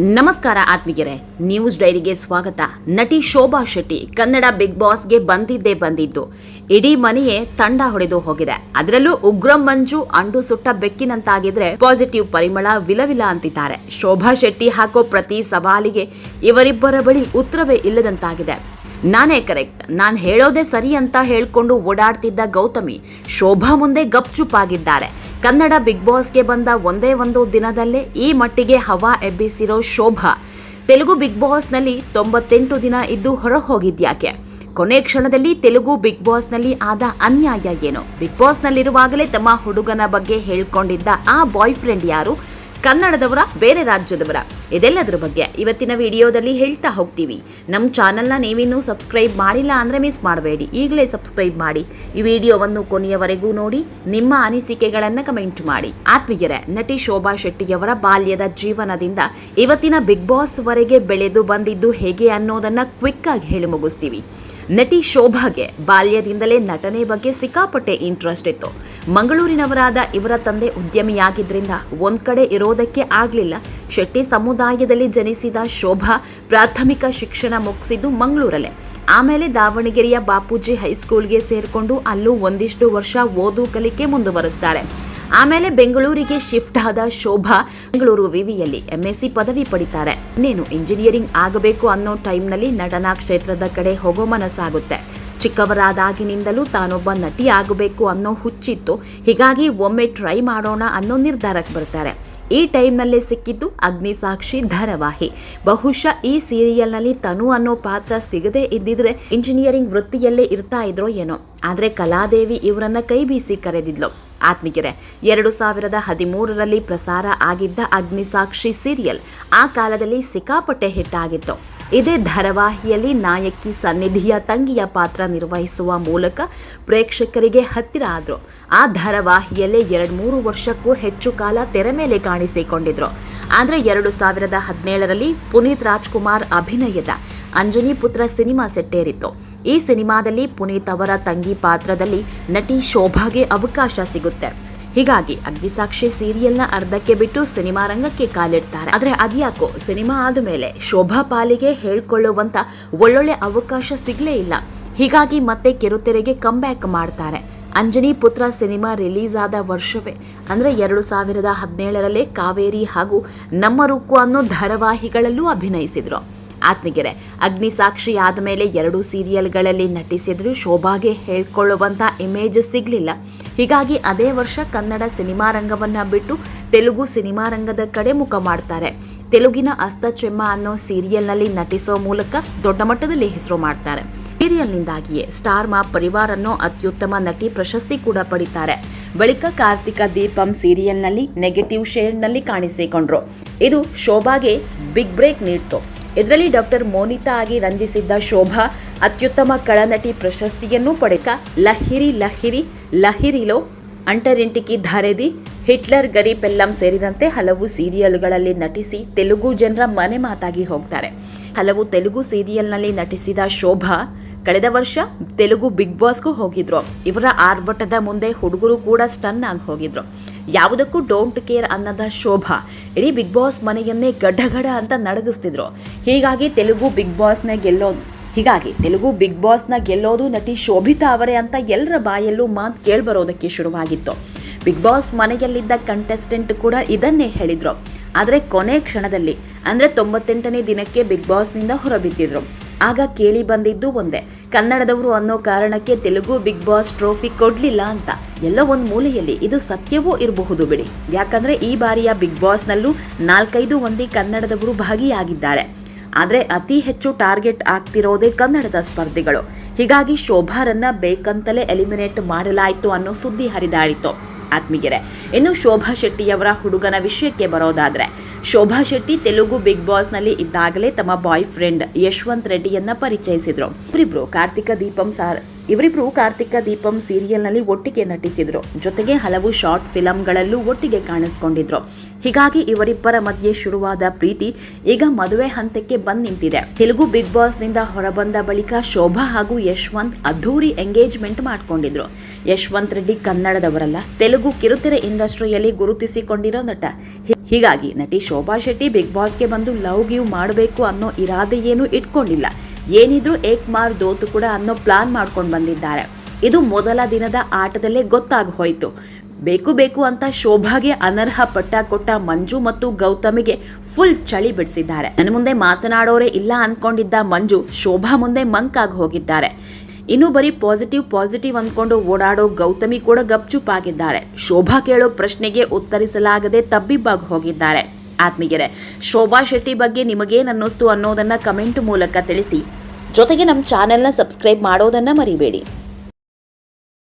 ನಮಸ್ಕಾರ ಆತ್ಮೀಗೆರೆ ನ್ಯೂಸ್ ಡೈರಿಗೆ ಸ್ವಾಗತ. ನಟಿ ಶೋಭಾ ಶೆಟ್ಟಿ ಕನ್ನಡ ಬಿಗ್ ಬಾಸ್ಗೆ ಬಂದಿದ್ದೇ ಬಂದಿದ್ದು. ಇಡೀ ಮನೆಯೇ ತಂಡ ಹೊಡೆದು ಹೋಗಿದೆ. ಅದರಲ್ಲೂ ಉಗ್ರ ಮಂಜು ಅಂಡು ಸುಟ್ಟ ಬೆಕ್ಕಿನಂತಾಗಿದ್ರೆ ಪಾಸಿಟಿವ್ ಪರಿಮಳ ವಿಲವಿಲ ಅಂತಿದ್ದಾರೆ. ಶೋಭಾ ಶೆಟ್ಟಿ ಹಾಕೋ ಪ್ರತಿ ಸವಾಲಿಗೆ ಇವರಿಬ್ಬರ ಬಳಿ ಉತ್ತರವೇ ಇಲ್ಲದಂತಾಗಿದೆ. ನಾನೇ ಕರೆಕ್ಟ್. ನಾನು ಹೇಳೋದೇ ಸರಿ ಅಂತ ಹೇಳ್ಕೊಂಡು ಓಡಾಡ್ತಿದ್ದ ಗೌತಮಿ ಶೋಭಾ ಮುಂದೆ ಗಪ್ಚುಪಾಗಿದ್ದಾರೆ ಕನ್ನಡ ಬಿಗ್ ಬಾಸ್ಗೆ ಬಂದ ಒಂದೇ ಒಂದು ದಿನದಲ್ಲೇ ಈ ಮಟ್ಟಿಗೆ ಹವಾ ಎಬ್ಬಿಸಿರೋ ಶೋಭಾ. ತೆಲುಗು ಬಿಗ್ ಬಾಸ್ನಲ್ಲಿ ತೊಂಬತ್ತೆಂಟು ದಿನ ಇದ್ದು ಹೊರ ಹೋಗಿದ್ಯಾಕೆ ಕೊನೆ ಕ್ಷಣದಲ್ಲಿ ತೆಲುಗು ಬಿಗ್ ಬಾಸ್ನಲ್ಲಿ ಆದ ಅನ್ಯಾಯ ಏನು? ಬಿಗ್ ಬಾಸ್ನಲ್ಲಿರುವಾಗಲೇ ತಮ್ಮ ಹುಡುಗನ ಬಗ್ಗೆ ಹೇಳ್ಕೊಂಡಿದ್ದ ಆ ಬಾಯ್ ಫ್ರೆಂಡ್ ಯಾರು? ಕನ್ನಡದವರ, ಬೇರೆ ರಾಜ್ಯದವರ. ಇದೆಲ್ಲದರ ಬಗ್ಗೆ ಇವತ್ತಿನ ವಿಡಿಯೋದಲ್ಲಿ ಹೇಳ್ತಾ ಹೋಗ್ತೀವಿ. ನಮ್ಮ ಚಾನಲ್ನ ನೀವಿನ್ನೂ ಸಬ್ಸ್ಕ್ರೈಬ್ ಮಾಡಿಲ್ಲ ಅಂದರೆ ಮಿಸ್ ಮಾಡಬೇಡಿ. ಈಗಲೇ ಸಬ್ಸ್ಕ್ರೈಬ್ ಮಾಡಿ. ಈ ವಿಡಿಯೋವನ್ನು ಕೊನೆಯವರೆಗೂ ನೋಡಿ, ನಿಮ್ಮ ಅನಿಸಿಕೆಗಳನ್ನು ಕಮೆಂಟ್ ಮಾಡಿ. ಆತ್ಮೀಯರೇ, ನಟಿ ಶೋಭಾ ಶೆಟ್ಟಿಯವರ ಬಾಲ್ಯದ ಜೀವನದಿಂದ ಇವತ್ತಿನ ಬಿಗ್ ಬಾಸ್ವರೆಗೆ ಬೆಳೆದು ಬಂದಿದ್ದು ಹೇಗೆ ಅನ್ನೋದನ್ನು ಕ್ವಿಕ್ಕಾಗಿ ಹೇಳಿ ಮುಗಿಸ್ತೀವಿ. ನಟಿ ಶೋಭಾಗೆ ಬಾಲ್ಯದಿಂದಲೇ ನಟನೆ ಬಗ್ಗೆ ಸಿಕ್ಕಾಪಟ್ಟೆ ಇಂಟ್ರೆಸ್ಟ್ ಇತ್ತು. ಮಂಗಳೂರಿನವರಾದ ಇವರ ತಂದೆ ಉದ್ಯಮಿಯಾಗಿದ್ದರಿಂದ ಒಂದ್ ಕಡೆ ಇರೋದಕ್ಕೆ ಆಗಲಿಲ್ಲ. ಶೆಟ್ಟಿ ಸಮುದಾಯದಲ್ಲಿ ಜನಿಸಿದ ಶೋಭಾ ಪ್ರಾಥಮಿಕ ಶಿಕ್ಷಣ ಮುಗಿಸಿದ್ದು ಮಂಗಳೂರಲ್ಲೇ. ಆಮೇಲೆ ದಾವಣಗೆರೆಯ ಬಾಪೂಜಿ ಹೈಸ್ಕೂಲ್ಗೆ ಸೇರಿಕೊಂಡು ಅಲ್ಲೂ ಒಂದಿಷ್ಟು ವರ್ಷ ಓದು ಕಲಿಕೆ ಮುಂದುವರಿಸ್ತಾರೆ ಆಮೇಲೆ ಬೆಂಗಳೂರಿಗೆ ಶಿಫ್ಟ್ ಆದ ಶೋಭಾ ಬೆಂಗಳೂರು ವಿವಿಯಲ್ಲಿ ಎಂಎಸ್ಸಿ ಪದವಿ ಪಡಿತಾರೆ. ಇನ್ನೇನು ಇಂಜಿನಿಯರಿಂಗ್ ಆಗಬೇಕು ಅನ್ನೋ ಟೈಮ್ನಲ್ಲಿ ನಟನಾ ಕ್ಷೇತ್ರದ ಕಡೆ ಹೋಗೋ ಮನಸ್ಸಾಗುತ್ತೆ. ಚಿಕ್ಕವರಾದಾಗಿನಿಂದಲೂ ತಾನೊಬ್ಬ ನಟಿ ಆಗಬೇಕು ಅನ್ನೋ ಹುಚ್ಚಿತ್ತು. ಹೀಗಾಗಿ ಒಮ್ಮೆ ಟ್ರೈ ಮಾಡೋಣ ಅನ್ನೋ ನಿರ್ಧಾರಕ್ಕೆ ಬರ್ತಾರೆ. ಈ ಟೈಮ್ನಲ್ಲೇ ಸಿಕ್ಕಿದ್ದು ಅಗ್ನಿಸಾಕ್ಷಿ ಧಾರಾವಾಹಿ. ಬಹುಶಃ ಈ ಸೀರಿಯಲ್ನಲ್ಲಿ ತನು ಅನ್ನೋ ಪಾತ್ರ ಸಿಗದೇ ಇದ್ದಿದ್ರೆ ಇಂಜಿನಿಯರಿಂಗ್ ವೃತ್ತಿಯಲ್ಲೇ ಇರ್ತಾ ಇದ್ರೋ ಏನೋ. ಆದರೆ ಕಲಾದೇವಿ ಇವರನ್ನ ಕೈ ಬೀಸಿ ಕರೆದಿದ್ಲು. ಆತ್ಮಿಗೆರೆ ಎರಡು ಸಾವಿರದ ಹದಿಮೂರರಲ್ಲಿ ಪ್ರಸಾರ ಆಗಿದ್ದ ಅಗ್ನಿಸಾಕ್ಷಿ ಸೀರಿಯಲ್ ಆ ಕಾಲದಲ್ಲಿ ಸಿಕ್ಕಾಪಟ್ಟೆ ಹಿಟ್ ಆಗಿತ್ತು. ಇದೇ ಧಾರಾವಾಹಿಯಲ್ಲಿ ನಾಯಕಿ ಸನ್ನಿಧಿಯ ತಂಗಿಯ ಪಾತ್ರ ನಿರ್ವಹಿಸುವ ಮೂಲಕ ಪ್ರೇಕ್ಷಕರಿಗೆ ಹತ್ತಿರ ಆದರು. ಆ ಧಾರಾವಾಹಿಯಲ್ಲೇ ಎರಡು ಮೂರು ವರ್ಷಕ್ಕೂ ಹೆಚ್ಚು ಕಾಲ ತೆರೆ ಮೇಲೆ ಕಾಣಿಸಿಕೊಂಡಿದ್ರು. ಆದರೆ ಎರಡು ಸಾವಿರದ ಹದಿನೇಳರಲ್ಲಿ ಪುನೀತ್ ರಾಜ್ಕುಮಾರ್ ಅಭಿನಯದ ಅಂಜನಿ ಪುತ್ರ ಸಿನಿಮಾ ಸೆಟ್ಟೇರಿತ್ತು. ಈ ಸಿನಿಮಾದಲ್ಲಿ ಪುನೀತ್ ಅವರ ತಂಗಿ ಪಾತ್ರದಲ್ಲಿ ನಟಿ ಶೋಭಾಗೆ ಅವಕಾಶ ಸಿಗುತ್ತೆ. ಹೀಗಾಗಿ ಅಗ್ನಿಸಾಕ್ಷಿ ಸೀರಿಯಲ್ನ ಅರ್ಧಕ್ಕೆ ಬಿಟ್ಟು ಸಿನಿಮಾ ರಂಗಕ್ಕೆ ಕಾಲಿಡ್ತಾರೆ. ಆದರೆ ಅದ್ಯಾಕೋ, ಸಿನಿಮಾ ಆದ್ಮೇಲೆ ಶೋಭಾ ಪಾಲಿಗೆ ಹೇಳ್ಕೊಳ್ಳುವಂಥ ಒಳ್ಳೊಳ್ಳೆ ಅವಕಾಶ ಸಿಗಲೇ ಇಲ್ಲ. ಹೀಗಾಗಿ ಮತ್ತೆ ಕಿರುತೆರೆಗೆ ಕಂಬ್ಯಾಕ್ ಮಾಡ್ತಾರೆ. ಅಂಜನಿ ಪುತ್ರ ಸಿನಿಮಾ ರಿಲೀಸ್ ಆದ ವರ್ಷವೇ. ಅಂದರೆ ಎರಡು ಸಾವಿರದ ಹದಿನೇಳರಲ್ಲೇ ಕಾವೇರಿ ಹಾಗೂ ನಮ್ಮ ರುಕ್ಕು ಅನ್ನೋ ಧಾರಾವಾಹಿಗಳಲ್ಲೂ ಅಭಿನಯಿಸಿದ್ರು. ಆತ್ಮಗೆರೆ ಅಗ್ನಿ ಸಾಕ್ಷಿ ಆದಮೇಲೆ ಎರಡು ಸೀರಿಯಲ್ಗಳಲ್ಲಿ ನಟಿಸಿದ್ರು ಶೋಭಾಗೆ ಹೇಳ್ಕೊಳ್ಳುವಂಥ ಇಮೇಜ್ ಸಿಗಲಿಲ್ಲ. ಹೀಗಾಗಿ ಅದೇ ವರ್ಷ ಕನ್ನಡ ಸಿನಿಮಾ ರಂಗವನ್ನ ಬಿಟ್ಟು ತೆಲುಗು ಸಿನಿಮಾ ರಂಗದ ಕಡೆ ಮುಖ ಮಾಡ್ತಾರೆ. ತೆಲುಗಿನ ಅಸ್ತ ಚೆಮ್ಮ ಅನ್ನೋ ಸೀರಿಯಲ್ನಲ್ಲಿ ನಟಿಸೋ ಮೂಲಕ ದೊಡ್ಡ ಮಟ್ಟದಲ್ಲಿ ಹೆಸರು ಮಾಡ್ತಾರೆ. ಸೀರಿಯಲ್ನಿಂದಾಗಿಯೇ ಸ್ಟಾರ್ ಮಾ ಪರಿವಾರ ಅನ್ನೋ ಅತ್ಯುತ್ತಮ ನಟಿ ಪ್ರಶಸ್ತಿ ಕೂಡ ಪಡಿತಾರೆ. ಬಳಿಕ ಕಾರ್ತಿಕ ದೀಪಂ ಸೀರಿಯಲ್ನಲ್ಲಿ ನೆಗೆಟಿವ್ ಶೇಡ್ನಲ್ಲಿ ಕಾಣಿಸಿಕೊಂಡ್ರು. ಇದು ಶೋಭಾಗೆ ಬಿಗ್ ಬ್ರೇಕ್ ನೀಡ್ತು. ಇದರಲ್ಲಿ ಡಾಕ್ಟರ್ ಮೋನಿತಾ ಆಗಿ ರಂಜಿಸಿದ್ದ ಶೋಭಾ ಅತ್ಯುತ್ತಮ ಕಳನಟಿ ಪ್ರಶಸ್ತಿಯನ್ನು ಪಡೆಕ ಲಹಿರಿ ಲಹಿರಿ, ಲಹಿರಿಲೋ, ಅಂಟರಿಂಟಿಕಿ ಧಾರೆದಿ, ಹಿಟ್ಲರ್ ಗರಿ ಪೆಲ್ಲಂ ಸೇರಿದಂತೆ ಹಲವು ಸೀರಿಯಲ್ಗಳಲ್ಲಿ ನಟಿಸಿ ತೆಲುಗು ಜನರ ಮನೆ ಮಾತಾಗಿ ಹೋಗ್ತಾರೆ. ಹಲವು ತೆಲುಗು ಸೀರಿಯಲ್ನಲ್ಲಿ ನಟಿಸಿದ ಶೋಭಾ ಕಳೆದ ವರ್ಷ ತೆಲುಗು ಬಿಗ್ ಬಾಸ್ಗೂ ಹೋಗಿದ್ರು. ಇವರ ಆರ್ಭಟದ ಮುಂದೆ ಹುಡುಗರು ಕೂಡ ಸ್ಟನ್ ಆಗಿ ಹೋಗಿದ್ರು. ಯಾವುದಕ್ಕೂ ಡೋಂಟ್ ಕೇರ್ ಅನ್ನದ ಶೋಭಾ ಇಡೀ ಬಿಗ್ ಬಾಸ್ ಮನೆಯನ್ನೇ ಗಡ್ಡಗಡ ಅಂತ ನಡಗಿಸ್ತಿದ್ರು. ಹೀಗಾಗಿ ತೆಲುಗು ಬಿಗ್ ಬಾಸ್ನ ಗೆಲ್ಲೋದು ಹೀಗಾಗಿ ತೆಲುಗು ಬಿಗ್ ಬಾಸ್ನ ಗೆಲ್ಲೋದು ನಟಿ ಶೋಭಿತಾ ಅವರೇ ಅಂತ ಎಲ್ಲರ ಬಾಯಲ್ಲೂ ಮಾತು ಕೇಳ್ಬರೋದಕ್ಕೆ ಶುರುವಾಗಿತ್ತು. ಬಿಗ್ ಬಾಸ್ ಮನೆಯಲ್ಲಿದ್ದ ಕಂಟೆಸ್ಟೆಂಟ್ ಕೂಡ ಇದನ್ನೇ ಹೇಳಿದ್ರು. ಆದರೆ ಕೊನೆ ಕ್ಷಣದಲ್ಲಿ, ಅಂದರೆ ತೊಂಬತ್ತೆಂಟನೇ ದಿನಕ್ಕೆ ಬಿಗ್ ಬಾಸ್ನಿಂದ ಹೊರಬಿದ್ದಿದ್ರು. ಆಗ ಕೇಳಿ ಬಂದಿದ್ದು ಒಂದೇ. ಕನ್ನಡದವರು ಅನ್ನೋ ಕಾರಣಕ್ಕೆ ತೆಲುಗು ಬಿಗ್ ಬಾಸ್ ಟ್ರೋಫಿ ಕೊಡ್ಲಿಲ್ಲ ಅಂತ. ಎಲ್ಲೋ ಒಂದು ಮೂಲೆಯಲ್ಲಿ ಇದು ಸತ್ಯವೂ ಇರಬಹುದು ಬಿಡಿ. ಯಾಕಂದ್ರೆ ಈ ಬಾರಿಯ ಬಿಗ್ ಬಾಸ್ನಲ್ಲೂ ನಾಲ್ಕೈದು ಮಂದಿ ಕನ್ನಡದವರು ಭಾಗಿಯಾಗಿದ್ದಾರೆ. ಆದರೆ ಅತಿ ಹೆಚ್ಚು ಟಾರ್ಗೆಟ್ ಆಗ್ತಿರೋದೇ ಕನ್ನಡದ ಸ್ಪರ್ಧಿಗಳು. ಹೀಗಾಗಿ ಶೋಭಾರನ್ನ ಬೇಕಂತಲೇ ಎಲಿಮಿನೇಟ್ ಮಾಡಲಾಯಿತು ಅನ್ನೋ ಸುದ್ದಿ ಹರಿದಾಡಿತು ಆತ್ಮೀಗೆರೆ ಇನ್ನು ಶೋಭಾ ಶೆಟ್ಟಿಯವರ ಹುಡುಗನ ವಿಷಯಕ್ಕೆ ಬರೋದಾದ್ರೆ ಶೋಭಾ ಶೆಟ್ಟಿ ತೆಲುಗು ಬಿಗ್ ಬಾಸ್ನಲ್ಲಿ ಇದ್ದಾಗಲೇ ತಮ್ಮ ಬಾಯ್ ಫ್ರೆಂಡ್ ಯಶವಂತ್ ರೆಡ್ಡಿಯನ್ನ ಪರಿಚಯಿಸಿದ್ರು. ಇವರಿಬ್ರು ಕಾರ್ತಿಕ ದೀಪಂ ಸಾರ್ ಇವರಿಬ್ರು ಕಾರ್ತಿಕ ದೀಪಂ ಸೀರಿಯಲ್ನಲ್ಲಿ ಒಟ್ಟಿಗೆ ನಟಿಸಿದ್ರು. ಜೊತೆಗೆ ಹಲವು ಶಾರ್ಟ್ ಫಿಲಂಗಳಲ್ಲೂ ಒಟ್ಟಿಗೆ ಕಾಣಿಸ್ಕೊಂಡಿದ್ರು. ಹೀಗಾಗಿ ಇವರಿಬ್ಬರ ಮಧ್ಯೆ ಶುರುವಾದ ಪ್ರೀತಿ ಈಗ ಮದುವೆ ಹಂತಕ್ಕೆ ಬಂದ್ ನಿಂತಿದೆ. ತೆಲುಗು ಬಿಗ್ ಬಾಸ್ನಿಂದ ಹೊರಬಂದ ಬಳಿಕ ಶೋಭಾ ಹಾಗೂ ಯಶವಂತ್ ಅದ್ಧೂರಿ ಎಂಗೇಜ್ಮೆಂಟ್ ಮಾಡ್ಕೊಂಡಿದ್ರು. ಯಶವಂತ್ ರೆಡ್ಡಿ ಕನ್ನಡದವರಲ್ಲ, ತೆಲುಗು ಕಿರುತೆರೆ ಇಂಡಸ್ಟ್ರಿಯಲ್ಲಿ ಗುರುತಿಸಿಕೊಂಡಿರೋ ನಟ. ಹೀಗಾಗಿ ನಟಿ ಶೋಭಾ ಶೆಟ್ಟಿ ಬಿಗ್ ಬಾಸ್ಗೆ ಬಂದು ಲವ್ ಗಿವ್ ಮಾಡಬೇಕು ಅನ್ನೋ ಇರಾದೆ ಇಟ್ಕೊಂಡಿಲ್ಲ. ಏನಿದ್ರು ಏಕ್ ಮಾರ್ ದೋತು ಕೂಡ ಅನ್ನೋ ಪ್ಲಾನ್ ಮಾಡ್ಕೊಂಡು ಬಂದಿದ್ದಾರೆ. ಇದು ಮೊದಲ ದಿನದ ಆಟದಲ್ಲೇ ಗೊತ್ತಾಗಿ ಹೋಯಿತು. ಬೇಕು ಬೇಕು ಅಂತ ಶೋಭಾಗೆ ಅನರ್ಹ ಪಟ್ಟ ಕೊಟ್ಟ ಮಂಜು ಮತ್ತು ಗೌತಮಿಗೆ ಫುಲ್ ಚಳಿ ಬಿಡಿಸಿದ್ದಾರೆ. ನನ್ನ ಮುಂದೆ ಮಾತನಾಡೋರೇ ಇಲ್ಲ ಅನ್ಕೊಂಡಿದ್ದ ಮಂಜು ಶೋಭಾ ಮುಂದೆ ಮಂಕಾಗಿ ಹೋಗಿದ್ದಾರೆ. ಇನ್ನು ಬರೀ ಪಾಸಿಟಿವ್ ಪಾಸಿಟಿವ್ ಅಂದ್ಕೊಂಡು ಓಡಾಡೋ ಗೌತಮಿ ಕೂಡ ಗಪ್ಚುಪಾಗಿದ್ದಾರೆ ಶೋಭಾ ಕೇಳೋ ಪ್ರಶ್ನೆಗೆ ಉತ್ತರಿಸಲಾಗದೆ ತಬ್ಬಿಬ್ಬಾಗಿ ಹೋಗಿದ್ದಾರೆ. ಆತ್ಮೀಗೆರೆ ಶೋಭಾ ಶೆಟ್ಟಿ ಬಗ್ಗೆ ನಿಮಗೇನು ಅನ್ನಿಸ್ತು ಅನ್ನೋದನ್ನು ಕಮೆಂಟ್ ಮೂಲಕ ತಿಳಿಸಿ. ಜೊತೆಗೆ ನಮ್ಮ ಚಾನೆಲ್ನ ಸಬ್ಸ್ಕ್ರೈಬ್ ಮಾಡೋದನ್ನು ಮರಿಬೇಡಿ.